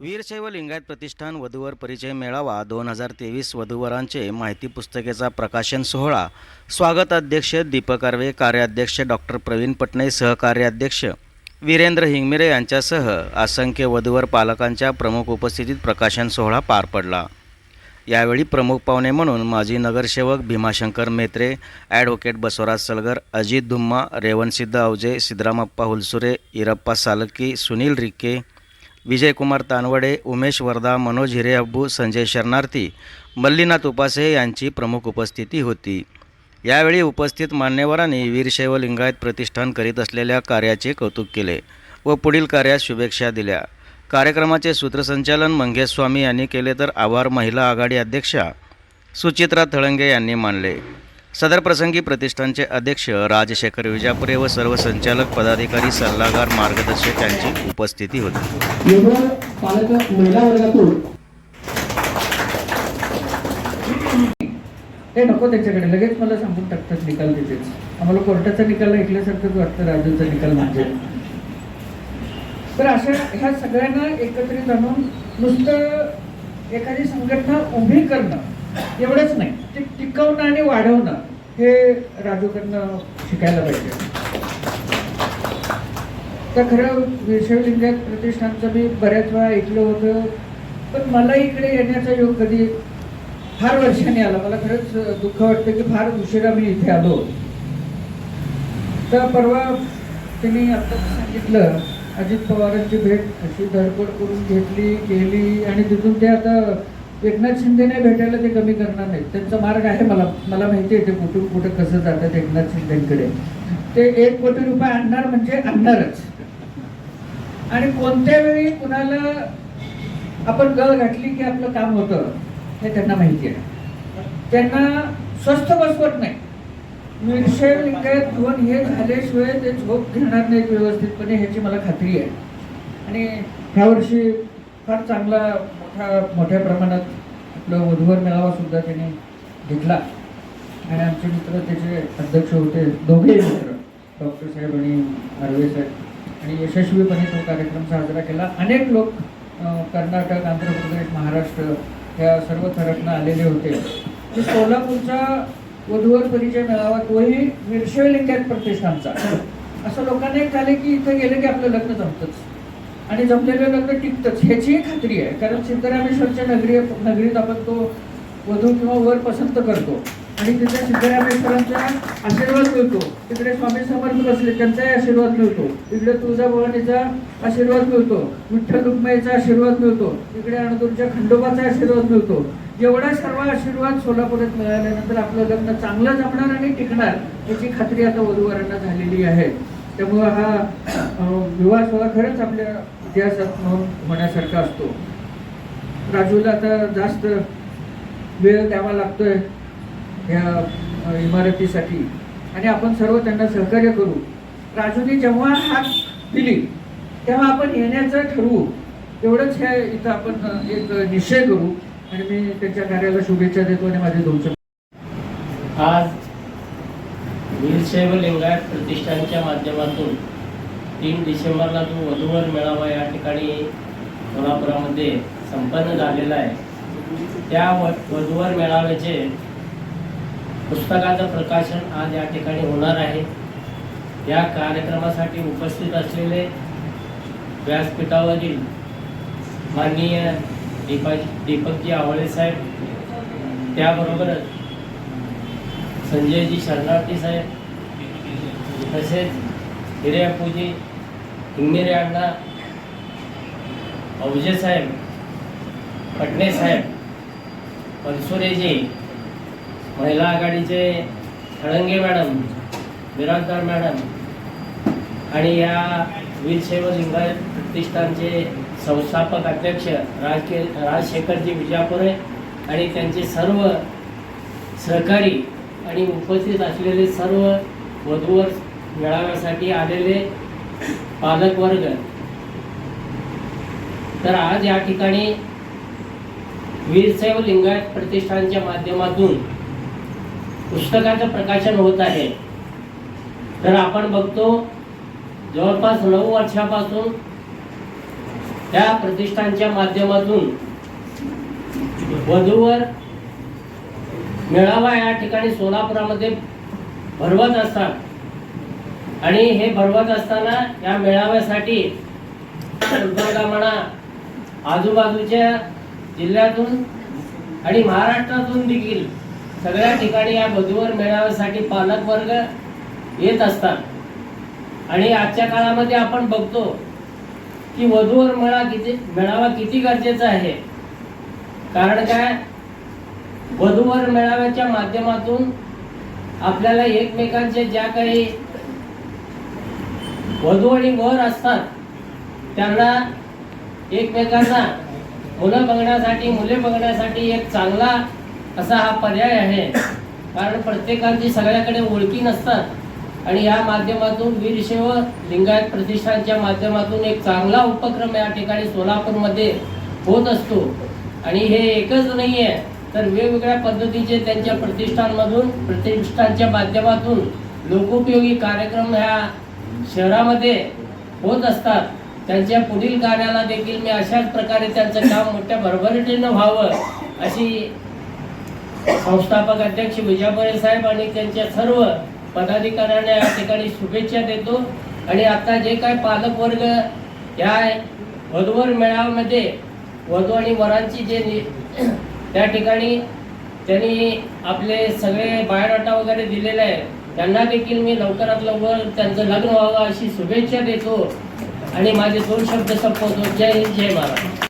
वीरशैव लिंगायत प्रतिष्ठान वधूवर परिचय मेळावा दोन हजार तेवीस वधूवरांचे माहिती पुस्तकेचा प्रकाशन सोहळा. स्वागत अध्यक्ष दीपक अर्वे कार्याध्यक्ष डॉक्टर प्रवीण पटणे सहकार्याध्यक्ष वीरेंद्र हिंगमिरे यांच्यासह असंख्य वधूवर पालकांच्या प्रमुख उपस्थितीत प्रकाशन सोहळा पार पडला. यावेळी प्रमुख पाहुणे म्हणून माजी नगरसेवक भीमाशंकर मेत्रे ॲडव्होकेट बसवराज सलगर अजित धुम्मा रेवणसिद्ध अवजे सिद्धरामप्पा हुलसुरे इरप्पा सालकी सुनील रिक्के विजयकुमार तानवडे उमेश वर्धा मनोज हिरे अब्बू संजय शरणार्थी मल्लीनाथ उपासे यांची प्रमुख उपस्थिती होती. यावेळी उपस्थित मान्यवरांनी वीरशैव लिंगायत प्रतिष्ठान करीत असलेल्या कार्याचे कौतुक केले व पुढील कार्यास शुभेच्छा दिल्या. कार्यक्रमाचे सूत्रसंचालन मंगेश स्वामी यांनी केले तर आभार महिला आघाडी अध्यक्षा सुचित्रा थळंगे यांनी मानले. सदर प्रसंगी प्रतिष्ठानचे अध्यक्ष राजशेखर विजापुरे व सर्व संचालक पदाधिकारी सल्लागार मार्गदर्शक यांची उपस्थिती होती. एवढं पालक महिला वर्गातून ते नको त्याच्याकडे. लगेच मला सांगून टाकतात निकाल तिथेच आम्हाला कोर्टाचा निकाल ऐकल्यासारखंच वाटतं राजूचा निकाल म्हणजे. तर अशा ह्या सगळ्यांना एकत्रित आणून नुसतं एखादी संघटना उभी करणं एवढंच नाही. ते टिकवणं आणि वाढवणं हे राजूकडनं शिकायला पाहिजे. तर खरं विश्वलिंगायत प्रतिष्ठानचं मी बऱ्याच वेळा ऐकलं होतं पण मला इकडे येण्याचा योग कधी फार वर्षांनी आला. मला खरंच दुःख वाटतं की फार उशिरा मी इथे आलो. तर परवा त्यांनी आता सांगितलं अजित पवारांची भेट अशी धडपड करून घेतली केली आणि तिथून ते आता एकनाथ शिंदेने भेटायला ते कमी करणार नाहीत. त्यांचा मार्ग आहे मला. मला माहिती आहे ते कुठून कुठं कसं जातात एकनाथ शिंदेकडे. ते एक कोटी रुपये आणणार म्हणजे आणणारच. आणि कोणत्या वेळी कुणाला आपण गळ घातली की आपलं काम होतं हे त्यांना माहिती आहे. त्यांना स्वस्त बसवत नाही. विषय लिंगायत भवन हे झाल्याशिवाय ते झोप घेणार नाहीत व्यवस्थितपणे ह्याची मला खात्री आहे. आणि ह्या वर्षी फार चांगला मोठा मोठ्या प्रमाणात आपलं वधूवर मेळावा सुद्धा घेतला. आणि आमचे मित्र त्याचे अध्यक्ष होते दोघेही मित्र डॉक्टर साहेब आणि आर्वे साहेब. आणि यशस्वीपणे तो कार्यक्रम साजरा केला. अनेक लोक कर्नाटक आंध्र प्रदेश महाराष्ट्र या सर्व थरातनं आलेले होते. की सोलापूरचा वधूवर परिचय मेळावा तोही विरशे प्रतिष्ठांचा प्रतिष्ठानचा असं लोकांना एक झाले की इथं गेलं की आपलं लग्न जमतंच. आणि जमलेलं लग्न टिकतंच. ह्याचीही खात्री आहे. कारण सिद्धरामेश्वरच्या नगरी नगरीत आपण तो वधू किंवा वर पसंत करतो. आणि तिथे सिद्धरामेश्वरांचा आशीर्वाद मिळतो. तिकडे स्वामी समर्थ बसले त्यांचाही आशीर्वाद मिळतो. इकडे तुळजाभवानीचा आशीर्वाद मिळतो. विठ्ठल रुक्माईचा आशीर्वाद मिळतो. तिकडे अणदूरच्या खंडोबाचा आशीर्वाद मिळतो. एवढा सर्व आशीर्वाद सोलापुरात मिळाल्यानंतर आपलं लग्न चांगलं जमणार आणि टिकणार याची खात्री आता वधूवरांना झालेली आहे. त्यामुळं हा विवाह सोहळा खरंच आपल्या इतिहासात नोंद होण्यासारखा असतो. राजूला आता जास्त वेळ द्यावा लागतोय या इमारतीसाठी. आणि आपण सर्व त्यांना सहकार्य करू. राजूने जेव्हा हात दिली तेव्हा आपण येण्याचं ठरवू. एवढंच हे इथं आपण एक निश्चय करू. आणि मी त्यांच्या कार्याला शुभेच्छा देतो आणि माझे दोन शब्द. आज वीरशैव लिंगायत प्रतिष्ठानच्या माध्यमातून तीन डिसेंबरला जो वधूवर मेळावा या ठिकाणी कोल्हापुरामध्ये संपन्न झालेला आहे. त्या व वधूवर मेळाव्याचे पुस्तकाचं प्रकाशन आज या ठिकाणी होणार आहे. या कार्यक्रमासाठी उपस्थित असलेले व्यासपीठावरील माननीय दीपक दीपकजी आवळे साहेब त्याबरोबरच संजयजी शरणार्थी साहेब तसेच हिरेअप्पूजी हिंगमिरे अण्णा अवजे साहेब पटणे साहेब बनसुरेजी महिला आघाडीचे थळंगे मॅडम बिराजदार मॅडम आणि या वीरशैव लिंगायत प्रतिष्ठानचे संस्थापक अध्यक्ष राजके राजशेखरजी विजापुरे आणि त्यांचे सर्व सहकारी आणि उपस्थित असलेले सर्व वधूवर मेळाव्यासाठी आलेले पालकवर्ग. तर आज या ठिकाणी वीरशैव लिंगायत प्रतिष्ठानच्या माध्यमातून पुस्तकाचं प्रकाशन होत आहे. तर आपण बघतो जवळपास नऊ वर्षापासून त्या प्रतिष्ठानच्या माध्यमातून वधूवर मेळावा या ठिकाणी सोलापुरामध्ये भरवत असतात. आणि हे भरवत असताना या मेळाव्यासाठी म्हणा आजूबाजूच्या जिल्ह्यातून आणि महाराष्ट्रातून देखील सगळ्या ठिकाणी या वधूवर मेळाव्यासाठी पालक वर्ग येत असतात. आणि आजच्या काळामध्ये आपण बघतो की वधूवर मेळा किती मेळावा किती गरजेचा आहे. कारण काय? वधूवर मेळाव्याच्या माध्यमातून आपल्याला एकमेकांचे ज्या काही वधू आणि वर असतात. त्यांना एकमेकांना मुलं बघण्यासाठी मुले बघण्यासाठी एक चांगला असा हा पर्याय आहे. कारण प्रत्येकांची सगळ्याकडे ओळखी नसतात. आणि या माध्यमातून वीरशैव लिंगायत प्रतिष्ठानच्या माध्यमातून एक चांगला उपक्रम या ठिकाणी सोलापूरमध्ये होत असतो. आणि हे एकच नाही आहे तर वेगवेगळ्या पद्धतीचे त्यांच्या प्रतिष्ठानमधून प्रतिष्ठानच्या माध्यमातून लोकोपयोगी कार्यक्रम ह्या शहरामध्ये होत असतात. त्यांच्या पुढील कार्याला देखील मी अशाच प्रकारे त्यांचं काम मोठ्या भरभराटीनं व्हावं अशी संस्थापक अध्यक्ष विजापुरे साहेब आणि त्यांच्या सर्व पदाधिकाऱ्यांना या ठिकाणी शुभेच्छा देतो. आणि आता जे काय पालक वर्ग या वधूवर मेळाव्यामध्ये वधू आणि वरांची जे नि- त्या ठिकाणी त्यांनी आपले सगळे बायोडाटा वगैरे दिलेले आहे त्यांना देखील मी लवकरात लवकर त्यांचं लग्न व्हावं अशी शुभेच्छा देतो. आणि माझे दोन शब्द संपवतो. जय हिंद जय महाराज